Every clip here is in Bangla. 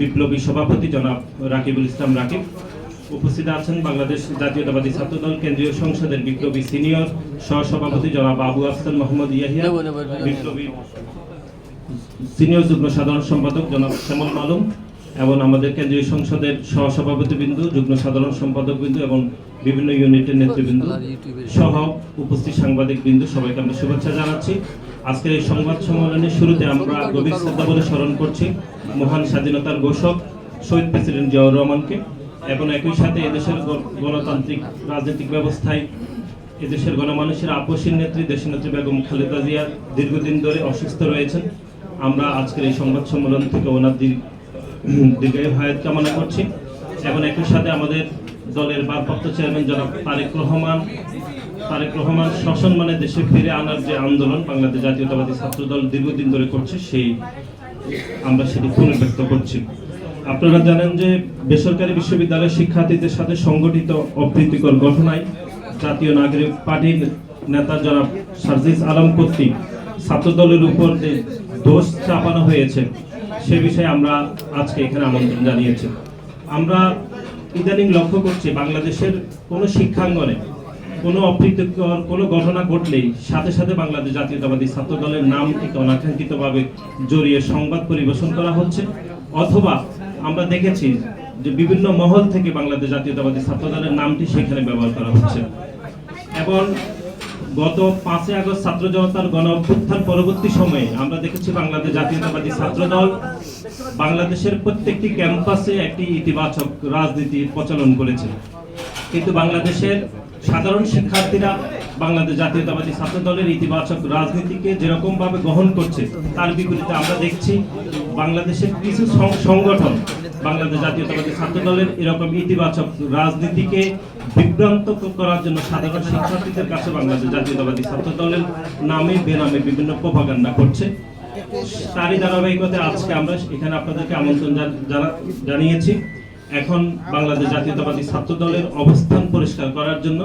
বিপ্লবী সভাপতি জনাব রাকিবুল ইসলাম রাকিব। উপস্থিত আছেন বাংলাদেশ জাতীয়তাবাদী ছাত্রদল কেন্দ্রীয় সংসদের বিপ্লবী সিনিয়র সহসভাপতি জনাব আবু আফসান মোহাম্মদ ইয়াহিয়া বিপ্লবী সিনিয়র যুগ্ম সাধারণ সম্পাদক জনাব শ্যামল মালুম এবং আমাদের কেন্দ্রীয় সংসদের সহসভাপতি বিন্দু যুগ্ম সাধারণ সম্পাদক বিন্দু এবং বিভিন্ন ইউনিটের নেতৃবৃন্দ সহ উপস্থিত সাংবাদিক বিন্দু সবাইকে আমরা শুভেচ্ছা জানাচ্ছি। আজকের এই সংবাদ সম্মেলনের শুরুতে আমরা গভীর শ্রদ্ধা বলে স্মরণ করছি মহান স্বাধীনতার ঘোষক শহীদ প্রেসিডেন্ট জিয়াউর রহমানকে এবং একই সাথে এদেশের গণতান্ত্রিক, রাজনৈতিক ব্যবস্থায় এদেশের গণমানুষের আপসীর নেত্রী, দেশনেত্রী বেগম খালেদা জিয়া দীর্ঘদিন ধরে অসুস্থ রয়েছেন। আমরা আজকের এই সংবাদ সম্মেলন থেকে ওনার দীর্ঘায়ু হায়াত কামনা করছি। এবং একই সাথে আমাদের দলের ভারপ্রাপ্ত চেয়ারম্যান জনাব তারেক রহমান তারেক রহমান শাসন মানে দেশে ফিরে আনার যে আন্দোলন বাংলাদেশ জাতীয়তাবাদী ছাত্রদল দীর্ঘদিন ধরে করছে, সেই আমরা সেটি পুনর্ব্যক্ত করছি। আপনারা জানেন যে বেসরকারি বিশ্ববিদ্যালয়ের শিক্ষার্থীদের সাথে সংগঠিত অপ্রীতিকর ঘটনায় জাতীয় নাগরিক পার্টির নেতা জনাব সার্জিস আলম কর্তৃক ছাত্রদলের উপর যে দোষ চাপানো হয়েছে, সে বিষয়ে আমরা আজকে এখানে আমন্ত্রণ জানিয়েছি। আমরা ইদানিং লক্ষ্য করছি বাংলাদেশের কোনো শিক্ষাঙ্গনে কোনো অপ্রীতিকর কোনো ঘটনা ঘটলেই সাথে সাথে বাংলাদেশ জাতীয়তাবাদী ছাত্র দলের নাম থেকে অনাকাঙ্ক্ষিতভাবে জড়িয়ে সংবাদ পরিবেশন করা হচ্ছে। অথবা আমরা দেখেছি যে বিভিন্ন মহল থেকে বাংলাদেশ জাতীয়তাবাদী ছাত্র দলের নামটি সেখানে ব্যবহার করা হচ্ছে। এবং গত পাঁচই আগস্ট ছাত্র জনতার গণ অভ্যুত্থান পরবর্তী সময়ে আমরা দেখেছি বাংলাদেশ জাতীয়তাবাদী ছাত্র দল বাংলাদেশের প্রত্যেকটি ক্যাম্পাসে একটি ইতিবাচক রাজনীতি প্রচলন করেছে। কিন্তু বাংলাদেশের সাধারণ শিক্ষার্থীরা বাংলাদেশ জাতীয়তাবাদী ছাত্র দলের ইতিবাচক রাজনীতিকে যেরকম ভাবে গ্রহণ করছে, তার বিপরীতে আমরা দেখছি বাংলাদেশের কিছু সংগঠন বাংলাদেশ জাতীয়তাবাদী ছাত্র দলের এরকম ইতিবাচক রাজনীতিকে বিভ্রান্ত করার জন্য সাধারণ শিক্ষার্থীদের কাছে বাংলাদেশ জাতীয়তাবাদী ছাত্র দলের নামে, বেনামে বিভিন্ন প্রভাকাণ্ডা করছে। তারই ধারাবাহিকতায় আজকে আমরা এখানে আপনাদেরকে আমন্ত্রণ জানা- জানিয়েছি। এখন বাংলাদেশ জাতীয়তাবাদী ছাত্র দলের অবস্থান পরিষ্কার করার জন্য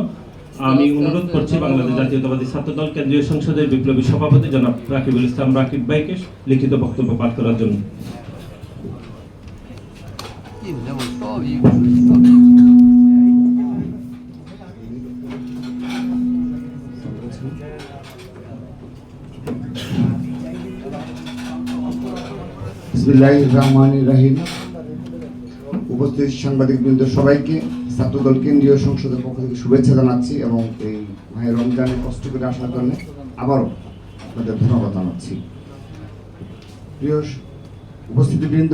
আমি অনুরোধ করছি বাংলাদেশ জাতীয়তাবাদী ছাত্র দল কেন্দ্রীয় সংসদের বিপ্লবী সভাপতি জনাব রাকিবুল ইসলাম রাকিব ভাইকে লিখিত বক্তব্য পাঠ করার জন্য। বিসমিল্লাহ রহমান রাহিম। উপস্থিত সাংবাদিক বৃন্দ সবাইকে, ছাত্রদল কেন্দ্রীয় সংসদের পক্ষ থেকে শুভেচ্ছা জানাচ্ছি এবং এই ভাই রমজানে কষ্ট করে আসার জন্য আবারও আপনাদের ধন্যবাদ জানাচ্ছি। প্রিয় উপস্থিতিবৃন্দ,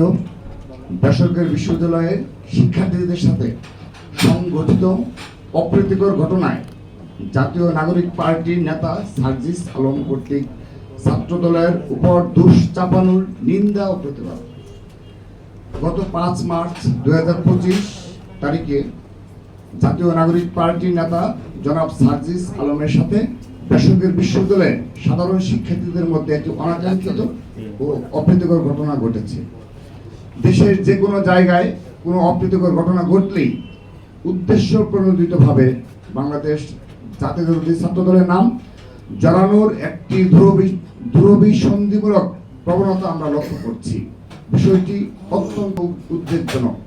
বেসরকারি বিশ্ববিদ্যালয়ের শিক্ষার্থীদের সাথে সংগঠিত অপ্রীতিকর ঘটনায় জাতীয় নাগরিক পার্টির নেতা সার্জিস আলম কর্তৃক ছাত্রদলের উপর দোষ চাপানোর নিন্দা ও প্রতিবাদ। গত পাঁচ মার্চ দুই হাজার পঁচিশ তারিখে জাতীয় নাগরিক পার্টির নেতা জনাব সার্জিস আলমের সাথে বেসরকারি বিশ্ববিদ্যালয়ের সাধারণ শিক্ষার্থীদের মধ্যে একটি অনাকাঙ্ক্ষিত ও অপ্রীতিকর ঘটনা ঘটেছে। দেশের যে কোনো জায়গায় কোনো অপ্রীতিকর ঘটনা ঘটলেই উদ্দেশ্য প্রণোদিতভাবে বাংলাদেশ জাতীয় ছাত্র দলের নাম জড়ানোর একটি ধ্রুবী- সন্ধিমূলক প্রবণতা আমরা লক্ষ্য করছি। বিষয়টি অত্যন্ত উদ্বেগজনক।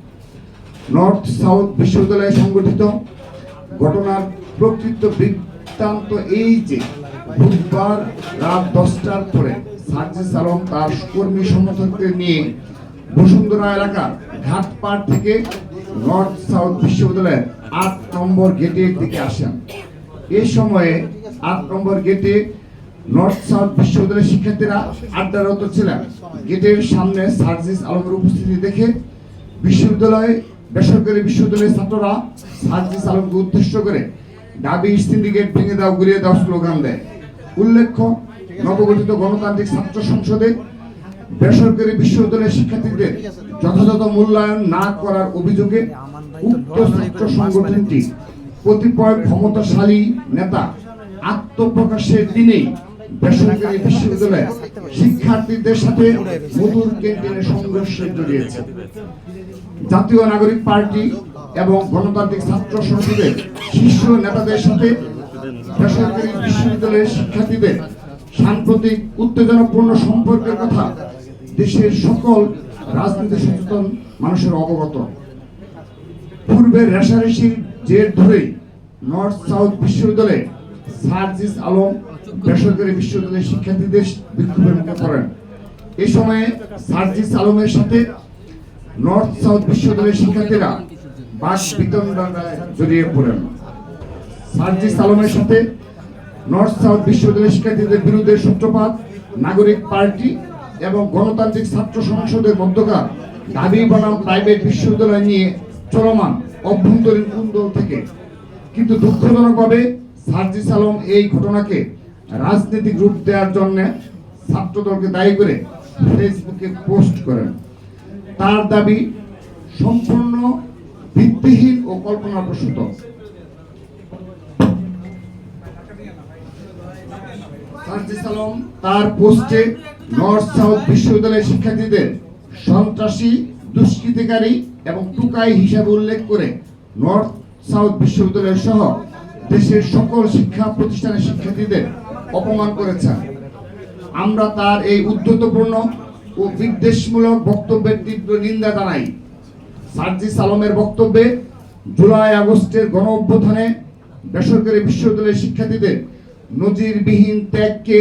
নর্থ সাউথ বিশ্ববিদ্যালয়ে সংগঠিত ঘটনার প্রকৃত বৃত্তান্ত এই যে, বুধবার রাত দশটার পরে সার্জিস আলম তার কর্মী সমর্থকদের নিয়ে বসুন্ধরা এলাকার ঘাটপাড় থেকে নর্থ সাউথ বিশ্ববিদ্যালয়ের আট নম্বর গেটের দিকে আসেন। এই সময়ে আট নম্বর গেটে নর্থ সাউথ বিশ্ববিদ্যালয়ের শিক্ষার্থীরা আড্ডারত ছিলেন। গেটের সামনে সার্জিস আলমের উপস্থিতি দেখে বিশ্ববিদ্যালয়, বেসরকারি বিশ্ববিদ্যালয়ের ছাত্ররা সার্জিস আলমকে উদ্দেশ্য করে দাবি সিন্ডিকেট ভেঙে দাও, গুলিয়ে দাও স্লোগান দেয়। উল্লেখ্য, নবগঠিত গণতান্ত্রিক ছাত্র সংসদে বেসরকারি বিশ্ববিদ্যালয়ের শিক্ষার্থীদের যথাযথ মূল্যায়ন না করার অভিযোগে উক্ত ছাত্র সংগঠনটি কতিপয় ক্ষমতাশালী নেতা আত্মপ্রকাশের দিনেই বেসরকারি বিশ্ববিদ্যালয়ে শিক্ষার্থীদের সাথে মধুর সংঘর্ষে জড়িয়েছে। জাতীয় নাগরিক পার্টি এবং গণতান্ত্রিক ছাত্র সংসদের শীর্ষ নেতাদের সাথে বেসরকারি বিশ্ববিদ্যালয়ের শিক্ষার্থীদের সাম্প্রতিক উত্তেজনাপূর্ণ সম্পর্কের কথা দেশের সকল রাজনীতি সচেতন মানুষের অবগত। পূর্বে রেশারেশির জের ধরেই নর্থ সাউথ বিশ্ববিদ্যালয়ে সার্জিস আলম বেসরকারি বিশ্ববিদ্যালয়ের শিক্ষার্থীদের বিক্ষোভের মুখে পড়েন। এই সময়ে সার্জিস আলমের সাথে নর্থ সাউথ বিশ্ববিদ্যালয়ের শিক্ষার্থীরা বাস বিতরণায় জড়িয়ে পড়েন। সার্জিস আলমের সাথে নর্থ সাউথ বিশ্ববিদ্যালয়ের শিক্ষার্থীদের বিরুদ্ধে সূত্রপাত, নাগরিক পার্টি এবং গণতান্ত্রিক ছাত্র সংসদের মধ্যকার দাবি বনাম প্রাইভেট বিশ্ববিদ্যালয় নিয়ে চলমান অভ্যন্তরীণ কুন্দল থেকে। কিন্তু দুঃখজনকভাবে সার্জিস আলম এই ঘটনাকে রাজনৈতিক রূপ দেওয়ার জন্য ছাত্রদলকে দায়ী করে ফেসবুকে পোস্ট করেন। তার দাবি সম্পূর্ণ ভিত্তিহীন ও কল্পনাপ্রসূত তার পোস্টে নর্থ সাউথ বিশ্ববিদ্যালয়ের শিক্ষার্থীদের সন্ত্রাসী, দুষ্কৃতিকারী এবং টুকাই হিসাবে উল্লেখ করে নর্থ সাউথ বিশ্ববিদ্যালয় সহ দেশের সকল শিক্ষা প্রতিষ্ঠানের শিক্ষার্থীদের অপমান করেছেন। আমরা তার এই উদ্ধতপূর্ণ ও বিদ্বেষমূলক বক্তব্যের তীব্র নিন্দা জানাই। সার্জিস আলমের বক্তব্যে জুলাই আগস্টের গণ অভ্যুত্থানে বেসরকারি বিশ্ববিদ্যালয়ের শিক্ষার্থীদের নজিরবিহীন ত্যাগকে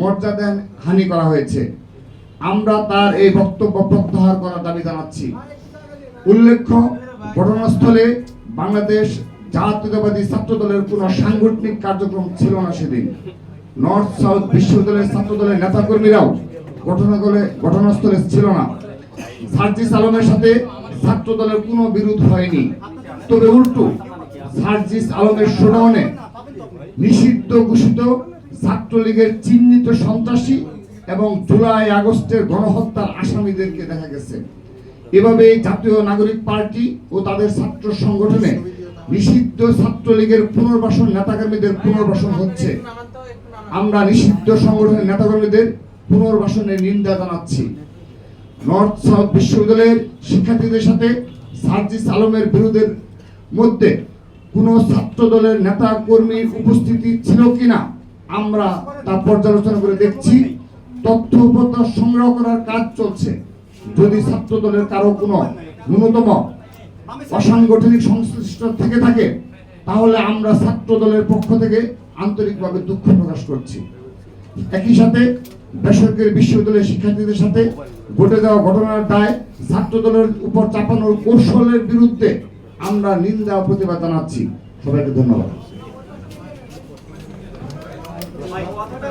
মর্যাদা হানি করা হয়েছে। আমরা তার এই বক্তব্য প্রত্যাহার করার দাবি জানাচ্ছি। উল্লেখ্য, ঘটনাস্থলে বাংলাদেশ জাতীয়তাবাদী ছাত্র দলের কোনো সাংগঠনিক কার্যক্রম ছিল না সেদিন। নর্থ সাউথ বিশ্ববিদ্যালয়ের ছাত্র দলের নেতাকর্মীরাও ঘটনাস্থলে ঘটনাস্থলে ছিল না। সার্জিস আলমের সাথে ছাত্র দলের কোনো বিরোধ হয়নি। তবে উল্টো সার্জিস আলমের শোডাউনে নিষিদ্ধ ঘোষিত ছাত্রলীগের চিহ্নিত সন্ত্রাসী এবং জুলাই আগস্টের গণহত্যার আসামিদেরকে দেখা গেছে। এভাবে জাতীয় নাগরিক পার্টি ও তাদের ছাত্র সংগঠনে নিষিদ্ধ ছাত্রলীগের পুনর্বাসন, নেতাকর্মীদের পুনর্বাসন হচ্ছে। আমরা নিষিদ্ধ সংগঠনের নেতাকর্মীদের পুনর্বাসনের নিন্দা জানাচ্ছি। নর্থ সাউথ বিশ্ববিদ্যালয়ের শিক্ষার্থীদের সাথে সার্জিস আলমের বিরোধের মধ্যে কোনো ছাত্র দলের নেতা কর্মীর উপস্থিতি ছিল কিনা আমরা তা পর্যালোচনা করে দেখছি। তথ্য উপত্যা সংগ্রহ করার কাজ চলছে। যদি ছাত্র দলের কারও কোনো ন্যূনতম অসাংগঠনিক সংশ্লিষ্ট থেকে থাকে, তাহলে আমরা ছাত্র দলের পক্ষ থেকে আন্তরিকভাবে দুঃখ প্রকাশ করছি। একই সাথে বেসরকারি বিশ্ববিদ্যালয়ের শিক্ষার্থীদের সাথে ঘটে যাওয়া ঘটনার দায় ছাত্র দলের উপর চাপানোর কৌশলের বিরুদ্ধে আমরা নিন্দা প্রতিবাদ জানাচ্ছি। সবাইকে ধন্যবাদ ভাই কথাটা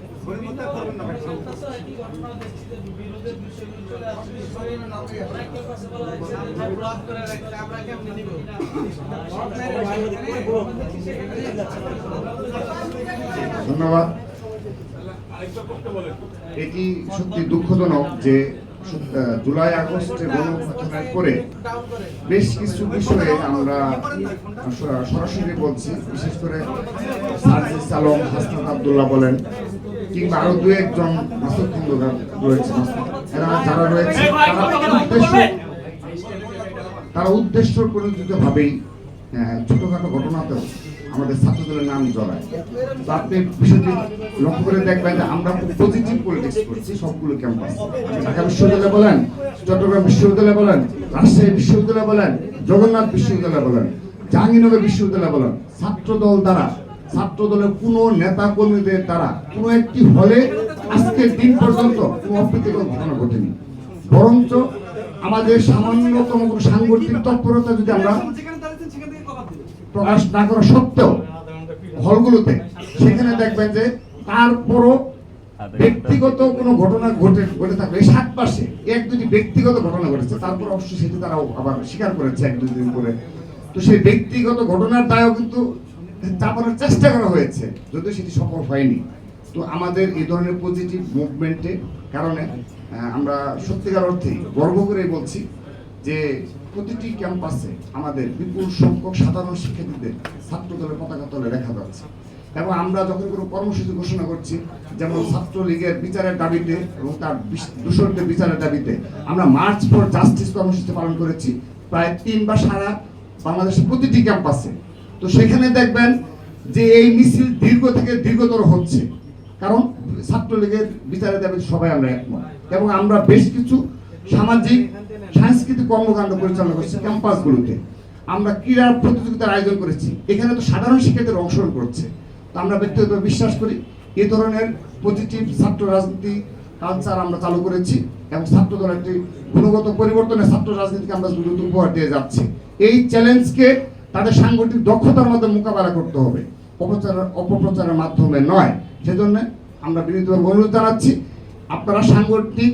ধন্যবাদ। এটি সত্যি দুঃখজনক যে জুলাই আগস্টে গণঅভ্যুত্থানের পরে বেশ কিছু বিষয়ে আমরা সরাসরি বলছি, বিশেষ করে সার্জিস আলম, হাসনাত আবদুল্লাহ বলেন। কিংবা আরও দু একজন মাসুদ রয়েছে। যারা রয়েছে তারা উদ্দেশ্য তারা উদ্দেশ্য প্রণোদিত ভাবেই ছোটখাটো ঘটনাতেও আমাদের ছাত্রদলের নাম জড়ায়। তো আপনি বিষয়টি লক্ষ্য করে দেখবেন যে আমরা খুব পজিটিভ পলিটিক্স করছি সবগুলো ক্যাম্পাস ঢাকা বিশ্ববিদ্যালয় বলেন চট্টগ্রাম বিশ্ববিদ্যালয় বলেন রাজশাহী বিশ্ববিদ্যালয় বলেন জগন্নাথ বিশ্ববিদ্যালয় বলেন জাহাঙ্গীরনগর বিশ্ববিদ্যালয় বলেন ছাত্রদল দ্বারা ছাত্রদলের কোনো নেতা কর্মীদের দ্বারা কোনো একটি হলে আজকের দিন পর্যন্ত কোনো অপ্রীতিকর ঘটনা ঘটেনি। বরঞ্চ আমাদের সামান্যতম কোনো সাংগঠনিক তৎপরতা যদি আমরা প্রকাশ না করা সত্ত্বেও হলগুলোতে, সেখানে দেখবেন যে তারপরও ব্যক্তিগত কোনো ঘটনা ঘটে ঘটে থাকলে এই সাত মাসে এক দুটি ব্যক্তিগত ঘটনা ঘটেছে, তারপর অবশ্য সেটি তারাও আবার স্বীকার করেছে এক দুই দিন করে তো সেই ব্যক্তিগত ঘটনার দায়ও কিন্তু চাপানোর চেষ্টা করা হয়েছে, যদিও সেটি সফল হয়নি। তো আমাদের এই ধরনের পজিটিভ মুভমেন্টে কারণে আমরা সত্যিকার অর্থেই গর্ব করে বলছি যে প্রতিটি ক্যাম্পাসে আমাদের বিপুল সংখ্যক সাধারণ শিক্ষার্থীদের ছাত্র দলের পতাকা তলে দেখা যাচ্ছে। এবং আমরা যখন কোনো কর্মসূচি ঘোষণা করছি, যেমন ছাত্রলীগের বিচারের দাবিতে এবং তার দূষণদের বিচারের দাবিতে, আমরা মার্চ ফর জাস্টিস কর্মসূচি পালন করেছি। প্রায় তিনবার সারা বাংলাদেশের প্রতিটি ক্যাম্পাসে তো সেখানে দেখবেন যে এই মিছিল দীর্ঘ থেকে দীর্ঘতর হচ্ছে। কারণ ছাত্রলীগের বিচারে দাবিতে সবাই আমরা একমত। এবং আমরা বেশ কিছু সামাজিক, সাংস্কৃতিক কর্মকাণ্ড পরিচালনা করছি ক্যাম্পাসগুলোতে। আমরা ক্রীড়া প্রতিযোগিতার আয়োজন করেছি। এখানে তো সাধারণ শিক্ষার্থীরা অংশগ্রহণ করছে। তো আমরা ব্যক্তিগতভাবে বিশ্বাস করি, এ ধরনের পজিটিভ ছাত্র রাজনীতি কালচার আমরা চালু করেছি এবং ছাত্র দল একটি গুণগত পরিবর্তনে ছাত্র রাজনীতিকে আমরা দ্রুত উপহার দিয়ে যাচ্ছি। এই চ্যালেঞ্জকে তাদের সাংগঠনিক দক্ষতার মধ্যে মোকাবেলা করতে হবে। অপপ্রচার, অপপ্রচারের মাধ্যমে নয়। সেজন্য আমরা বিনীতভাবে অনুরোধ জানাচ্ছি, আপনারা সাংগঠনিক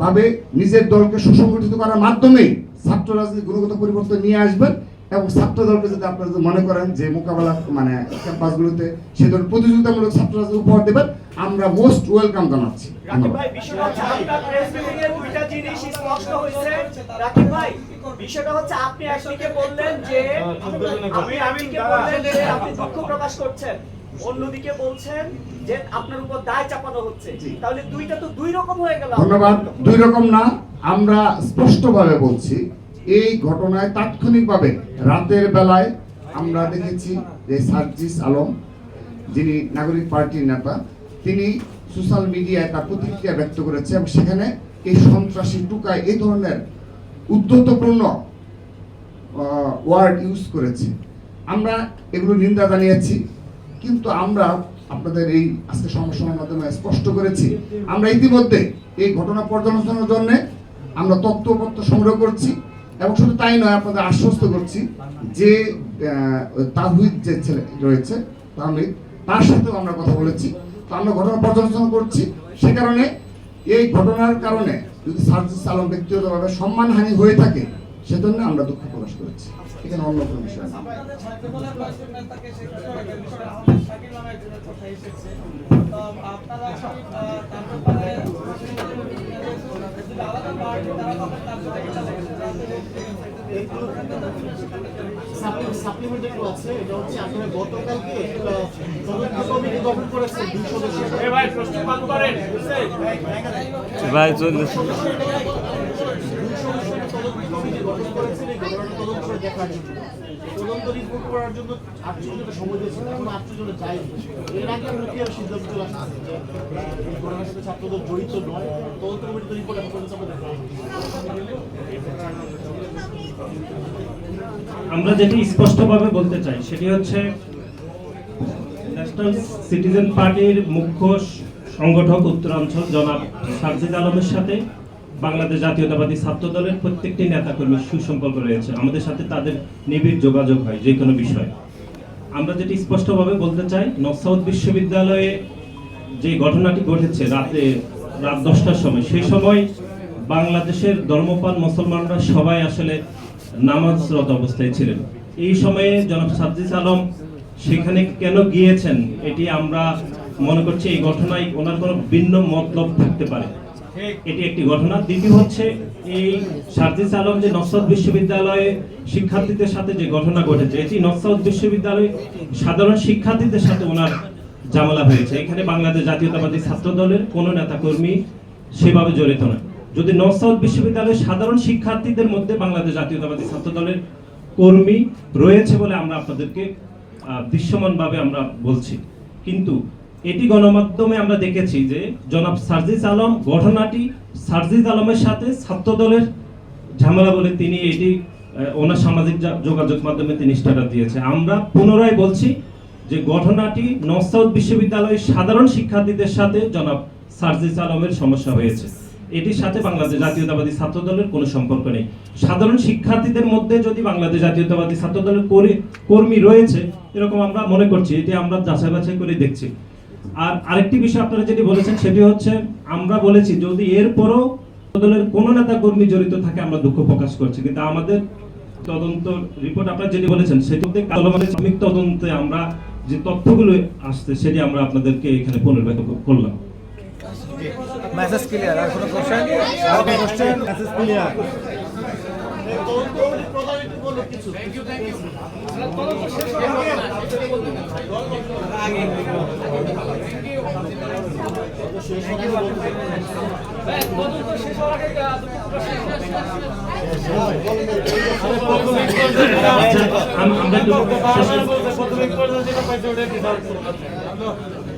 ভাবে নিজের দলকে সুসংগঠিত করার মাধ্যমেই ছাত্র রাজনীতি গুণগত পরিবর্তন নিয়ে আসবেন। এবং ছাত্র দলকে যদি আপনারা যদি মনে করেন যে মোকাবেলা মানে ক্যাম্পাসগুলোতে সে ধরনের প্রতিযোগিতামূলক ছাত্র রাজনীতি উপহার দেবেন আমরা মোস্ট ওয়েলকাম জানাচ্ছি। বিষয়টা হচ্ছে আপনি একদিকে বললেন যে আপনি একদিকে বললেন যে আপনি দুঃখ প্রকাশ করছেন। অন্যদিকে বলছেন যে আপনার উপর দায় চাপানো হচ্ছে। তাহলে দুইটা তো দুই রকম হয়ে গেল। ধন্যবাদ। দুই রকম না আমরা স্পষ্টভাবে বলছি এই ঘটনায় তাৎক্ষণিকভাবে রাতের বেলায় আমরা দেখেছি যে সার্জিস আলম, যিনি নাগরিক পার্টির নেতা, তিনি সোশ্যাল মিডিয়ায় তার প্রতিক্রিয়া ব্যক্ত করেছে এবং সেখানে এই সন্ত্রাসী টুকায় এই ধরনের উদ্ধতপূর্ণ ওয়ার্ড ইউজ করেছে। আমরা এগুলো নিন্দা জানিয়েছি, কিন্তু আমরা আপনাদের এই আজকে সংবাদের মাধ্যমে স্পষ্ট করেছি। আমরা ইতিমধ্যে এই ঘটনা পর্যালোচনার জন্য আমরা তথ্যপত্র সংগ্রহ করছি। এবং শুধু তাই নয়, আপনাদের আশ্বস্ত করছি যে তাহিদ যে ছেলে রয়েছে তাহলে তার সাথেও আমরা কথা বলেছি। তো আমরা ঘটনা পর্যালোচনা করছি। সে কারণে এই ঘটনার কারণে যদি সার্জিস আলম ব্যক্তিগতভাবে সম্মানহানি হয়ে থাকে, সেজন্য আমরা দুঃখ প্রকাশ করেছি। এখানে অন্য কোনো বিষয় না। সাপ্লিমেন্ট একটু আছে এটা হচ্ছে আপনারা গতকালকে তদন্ত কমিটি গঠন সদস্যের ভাই প্রশ্ন করেন। ভাই চলে তদন্ত রিপোর্ট করার জন্য সময় এখন এর আগে আমরা সিদ্ধান্ত চলে আসছে যে ঘটনার সাথে ছাত্রদের জড়িত নয়। তদন্ত কমিটি রিপোর্ট এখন পর্যন্ত আমরা দেখা আমরা যেটি স্পষ্টভাবে বলতে চাই, সেটি হচ্ছে ন্যাশনাল সিটিজেন পার্টির মুখ্য সংগঠক উত্তরাঞ্চল জনাব সারজিদ আলমের সাথে বাংলাদেশ জাতীয়তাবাদী ছাত্র দলের প্রত্যেকটি নেতাকর্মীর সুসম্পর্ক রয়েছে। আমাদের সাথে তাদের নিবিড় যোগাযোগ হয়, যে কোনো বিষয়ে। আমরা যেটি স্পষ্টভাবে বলতে চাই নসাউদ বিশ্ববিদ্যালয়ে যে ঘটনাটি ঘটেছে রাতে, রাত দশটার সময়, সেই সময় বাংলাদেশের ধর্মপাল মুসলমানরা সবাই আসলে নামাজরত অবস্থায় ছিলেন। এই সময়ে জনাব সাদ্দিস আলম, সেখানে কেন গিয়েছেন এটি আমরা মনে করছি এই ঘটনায় ওনার কোনো ভিন্ন মতলব থাকতে পারে। এটি একটি ঘটনা। দ্বিতীয় হচ্ছে এই সার্জিস আলম যে নসাদ বিশ্ববিদ্যালয়ে শিক্ষার্থীদের সাথে যে ঘটনা ঘটেছে, এটি নসাদ বিশ্ববিদ্যালয়ে সাধারণ শিক্ষার্থীদের সাথে ওনার ঝামেলা হয়েছে। এখানে বাংলাদেশ জাতীয়তাবাদী ছাত্র দলের কোনো নেতাকর্মী সেভাবে জড়িত নয়। যদি নর্থ সাউথ বিশ্ববিদ্যালয়ের সাধারণ শিক্ষার্থীদের মধ্যে বাংলাদেশ জাতীয়তাবাদী ছাত্র দলের কর্মী রয়েছে বলে আমরা আপনাদেরকে দৃশ্যমানভাবে আমরা বলছি। কিন্তু এটি গণমাধ্যমে আমরা দেখেছি যে জনাব সার্জিস আলম ঘটনাটি সার্জিস আলমের সাথে ছাত্র দলের ঝামেলা বলে তিনি এটি ওনার সামাজিক যোগাযোগ মাধ্যমে তিনি স্ট্যাটাস দিয়েছে। আমরা পুনরায় বলছি যে ঘটনাটি নর্থ সাউথ বিশ্ববিদ্যালয়ের সাধারণ শিক্ষার্থীদের সাথে জনাব সার্জিস আলমের সমস্যা হয়েছে। এটির সাথে বাংলাদেশ জাতীয়তাবাদী ছাত্র দলের কোনো সম্পর্ক নেই। সাধারণ শিক্ষার্থীদের মধ্যে যদি বাংলাদেশ জাতীয়তাবাদী ছাত্র দলের কর্মী রয়েছে, এরকম আমরা মনে করছি, এটি আমরা যাচাই বাছাই করে দেখছি। আর আরেকটি বিষয় আপনারা যেটি বলেছেন, সেটি হচ্ছে, আমরা বলেছি, যদি এরপরও দলের কোনো নেতা কর্মী জড়িত থাকে, আমরা দুঃখ প্রকাশ করছি। কিন্তু আমাদের তদন্ত রিপোর্ট আপনারা যেটি বলেছেন, সেটি তদন্তে আমরা যে তথ্যগুলো আসছে, সেটি আমরা আপনাদেরকে এখানে পুনর্ব্যক্ত করলাম। মেসেজ ক্লিয়ার আর কোনো কোশ্চেন আর কোনো কোশ্চেন মেসেজ ক্লিয়ার গঠনমূলক কিছু শেষ হবে আচ্ছা, আম- আমরা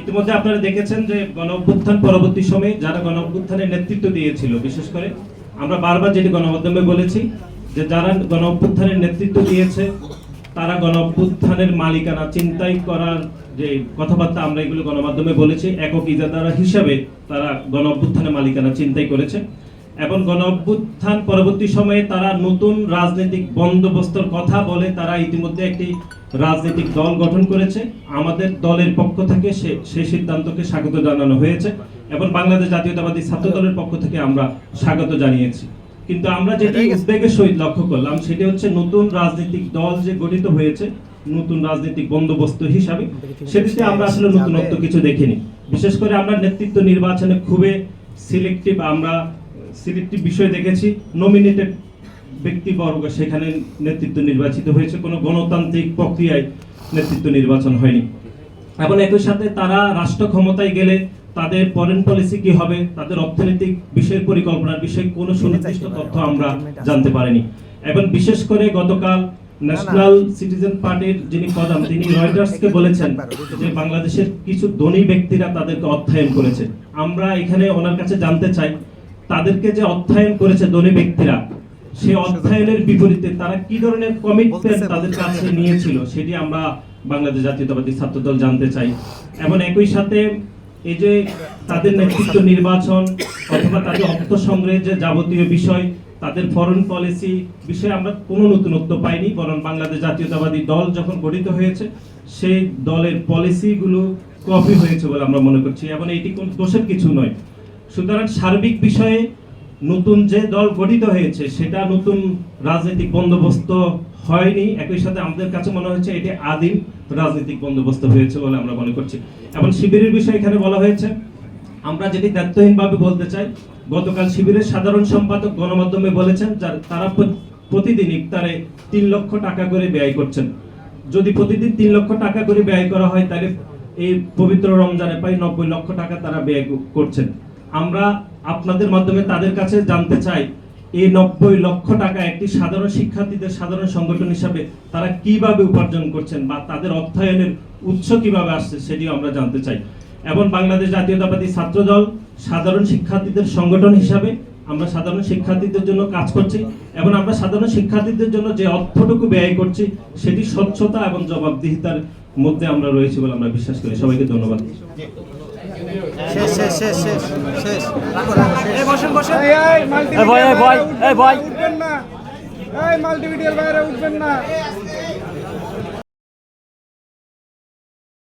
ইতিমধ্যে আপনারা দেখেছেন যে গণ অভ্যুত্থান পরবর্তী সময়ে যারা গণ অভ্যুত্থানের নেতৃত্ব দিয়েছিল, বিশেষ করে আমরা বারবার যেটি গণমাধ্যমে বলেছি যে যারা গণ অভ্যুত্থানের নেতৃত্ব দিয়েছে, তারা গণ অভ্যুত্থানের মালিকানা চিন্তাই করার যে কথাবার্তা আমরা এগুলো গণমাধ্যমে বলেছি, একক ইজাদারা হিসাবে তারা গণ অভ্যুত্থানের মালিকানা চিন্তাই করেছে। এবং গণ অভ্যুত্থান পরবর্তী সময়ে তারা নতুন রাজনৈতিক বন্দোবস্তর কথা বলে তারা ইতিমধ্যে একটি রাজনৈতিক দল গঠন করেছে। আমাদের দলের পক্ষ থেকে সে সেই সিদ্ধান্তকে স্বাগত জানানো হয়েছে এবং বাংলাদেশ জাতীয়তাবাদী ছাত্র দলের পক্ষ থেকে আমরা স্বাগত জানিয়েছি। কিন্তু আমরা যেটি উদ্বেগের সহিত লক্ষ্য করলাম সেটি হচ্ছে নতুন রাজনৈতিক দল যে গঠিত হয়েছে নতুন রাজনৈতিক বন্দোবস্ত হিসাবে সেটিতে আমরা আসলে নতুনত্ব কিছু দেখিনি। বিশেষ করে আমরা নেতৃত্ব নির্বাচনে খুবই সিলেক্টিভ আমরা সিলেক্টিভ বিষয় দেখেছি। নমিনেটেড ব্যক্তিবর্গ সেখানে নেতৃত্ব নির্বাচিত হয়েছে। কোনো গণতান্ত্রিক প্রক্রিয়ায় নেতৃত্ব নির্বাচন হয়নি। এবং একই সাথে তারা রাষ্ট্র ক্ষমতায় গেলে তাদের ফরেন পলিসি কি হবে, তাদের অর্থনৈতিক বিষয়ের পরিকল্পনার বিষয়ে কোনো সুনির্দিষ্ট তথ্য আমরা জানতে পারিনি। এবং বিশেষ করে গতকাল ন্যাশনাল সিটিজেন পার্টির যিনি প্রধান, তিনি রয়টার্সকে বলেছেন যে বাংলাদেশের কিছু ধনী ব্যক্তিরা তাদেরকে অর্থায়ন করেছে। আমরা এখানে ওনার কাছে জানতে চাই তাদেরকে যে অর্থায়ন করেছে ধনী ব্যক্তিরা সেই অর্থায়নের বিপরীতে তারা কি ধরনের কমিটমেন্ট তাদের কাছে নিয়েছিল সেটি আমরা বাংলাদেশ জাতীয়তাবাদী ছাত্র দল জানতে চাই। এবং একই সাথে এই যে তাদের নেতৃত্ব নির্বাচন অথবা তাদের অর্থ সংগ্রহের যে যাবতীয় বিষয় তাদের ফরেন পলিসি বিষয়ে আমরা কোনো নতুনত্ব পাইনি বরং বাংলাদেশ জাতীয়তাবাদী দল যখন গঠিত হয়েছে সেই দলের পলিসিগুলো কপি হয়েছে বলে আমরা মনে করছি। এবং এটি কোনো দোষের কিছু নয়। সুতরাং সার্বিক বিষয়ে নতুন যে দল গঠিত হয়েছে, সেটা নতুন রাজনৈতিক বন্দোবস্ত হয়নি। একই সাথে আমাদের কাছে মনে হচ্ছে এটি আদিম রাজনৈতিক বন্দোবস্ত হয়েছে বলে আমরা মনে করছি। এবং শিবিরের বিষয়ে এখানে বলা হয়েছে, আমরা যেটি দায়িত্বহীনভাবে বলতে চাই, গতকাল শিবিরের সাধারণ সম্পাদক গণমাধ্যমে বলেছেন, যার- তারা প্র- প্রতিদিন ইফতারে তিন লক্ষ টাকা করে ব্যয় করছেন। যদি প্রতিদিন তিন লক্ষ টাকা করে ব্যয় করা হয়, তাহলে এই পবিত্র রমজানে প্রায় নব্বই লক্ষ টাকা তারা ব্যয় করছেন। আমরা আপনাদের মাধ্যমে তাদের কাছে জানতে চাই, এই নব্বই লক্ষ টাকা একটি সাধারণ শিক্ষার্থীদের সাধারণ সংগঠন হিসাবে তারা কীভাবে উপার্জন করছেন বা তাদের অর্থায়নের উৎস কীভাবে আসছে সেটিও আমরা জানতে চাই। এবং বাংলাদেশ জাতীয়তাবাদী ছাত্র দল সাধারণ শিক্ষার্থীদের সংগঠন হিসাবে আমরা সাধারণ শিক্ষার্থীদের জন্য কাজ করছি এবং আমরা সাধারণ শিক্ষার্থীদের জন্য যে অর্থটুকু ব্যয় করছি সেটি স্বচ্ছতা এবং জবাবদিহিতার মধ্যে আমরা রয়েছি বলে আমরা বিশ্বাস করি। সবাইকে ধন্যবাদ। শেষ শেষ শেষ শেষ শেষ। এই বসেন বসেন। এই বয়, এই এই না। এই মাল্টিমিডিয়ার বাইরে উঠবেন না।